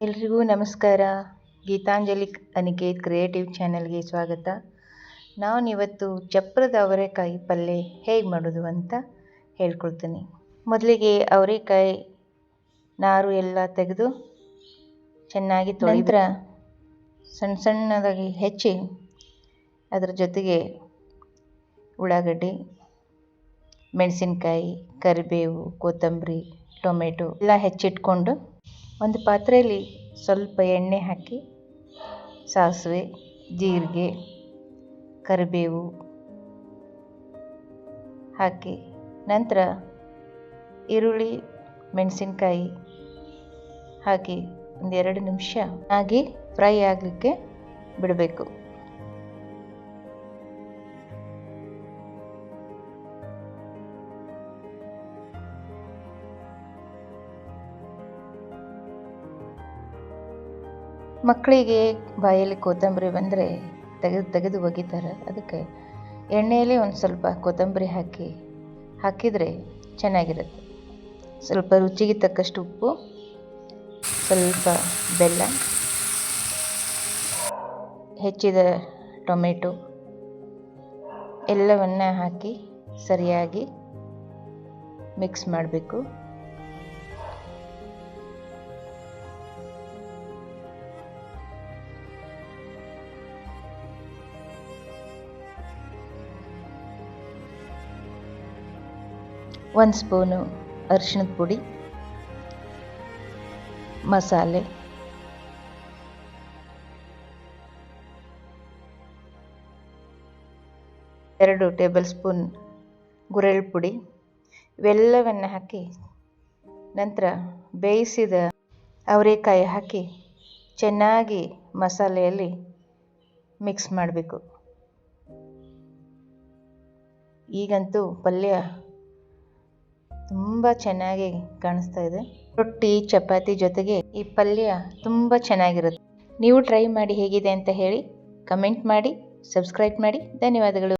ಎಲ್ರಿಗೂ ನಮಸ್ಕಾರ. ಗೀತಾಂಜಲಿ ಅನಿಕೇತ್ ಕ್ರಿಯೇಟಿವ್ ಚಾನೆಲ್ಗೆ ಸ್ವಾಗತ. ನಾನಿವತ್ತು ಚಪ್ರದ ಅವರೆಕಾಯಿ ಪಲ್ಯ ಹೇಗೆ ಮಾಡೋದು ಅಂತ ಹೇಳ್ಕೊಳ್ತೀನಿ. ಮೊದಲಿಗೆ ಅವರೆಕಾಯಿ ನಾರು ಎಲ್ಲ ತೆಗೆದು ಚೆನ್ನಾಗಿ ತೊಳೆದ್ರ ಸಣ್ಣ ಸಣ್ಣದಾಗಿ ಹೆಚ್ಚಿ ಅದರ ಜೊತೆಗೆ ಉಳ್ಳಾಗಡ್ಡಿ ಮೆಣಸಿನ್ಕಾಯಿ ಕರಿಬೇವು ಕೊತ್ತಂಬರಿ ಟೊಮೆಟೊ ಎಲ್ಲ ಹೆಚ್ಚಿಟ್ಕೊಂಡು ಒಂದು ಪಾತ್ರೆಯಲ್ಲಿ ಸ್ವಲ್ಪ ಎಣ್ಣೆ ಹಾಕಿ, ಸಾಸಿವೆ, ಜೀರಿಗೆ, ಕರಿಬೇವು ಹಾಕಿ, ನಂತರ ಈರುಳ್ಳಿ, ಮೆಣಸಿನ್ಕಾಯಿ ಹಾಕಿ ಒಂದೆರಡು ನಿಮಿಷ ಆಗಿ ಫ್ರೈ ಆಗಲಿಕ್ಕೆ ಬಿಡಬೇಕು. ಮಕ್ಕಳಿಗೆ ಬಾಯಲ್ಲಿ ಕೊತ್ತಂಬರಿ ಬಂದರೆ ತೆಗೆದು ತೆಗೆದು ಒಗಿತಾರೆ. ಅದಕ್ಕೆ ಎಣ್ಣೆಯಲ್ಲಿ ಒಂದು ಸ್ವಲ್ಪ ಕೊತ್ತಂಬರಿ ಹಾಕಿ, ಹಾಕಿದರೆ ಚೆನ್ನಾಗಿರುತ್ತೆ. ಸ್ವಲ್ಪ ರುಚಿಗೆ ತಕ್ಕಷ್ಟು ಉಪ್ಪು, ಸ್ವಲ್ಪ ಬೆಲ್ಲ, ಹೆಚ್ಚಿದ ಟೊಮೆಟೊ ಎಲ್ಲವನ್ನು ಹಾಕಿ ಸರಿಯಾಗಿ ಮಿಕ್ಸ್ ಮಾಡಬೇಕು. ಒಂದು ಸ್ಪೂನು ಅರಿಶಿಣದ ಪುಡಿ, ಮಸಾಲೆ, ಎರಡು ಟೇಬಲ್ ಸ್ಪೂನ್ ಗುರೆಳ್ ಪುಡಿ, ಇವೆಲ್ಲವನ್ನು ಹಾಕಿ ನಂತರ ಬೇಯಿಸಿದ ಅವರೆಕಾಯಿ ಹಾಕಿ ಚೆನ್ನಾಗಿ ಮಸಾಲೆಯಲ್ಲಿ ಮಿಕ್ಸ್ ಮಾಡಬೇಕು. ಈಗಂತೂ ಪಲ್ಯ ತುಂಬ ಚೆನ್ನಾಗಿ ಕಾಣಿಸ್ತಾ ಇದೆ. ರೊಟ್ಟಿ, ಚಪಾತಿ ಜೊತೆಗೆ ಈ ಪಲ್ಯ ತುಂಬಾ ಚೆನ್ನಾಗಿರುತ್ತೆ. ನೀವು ಟ್ರೈ ಮಾಡಿ ಹೇಗಿದೆ ಅಂತ ಹೇಳಿ ಕಮೆಂಟ್ ಮಾಡಿ, ಸಬ್ಸ್ಕ್ರೈಬ್ ಮಾಡಿ. ಧನ್ಯವಾದಗಳು.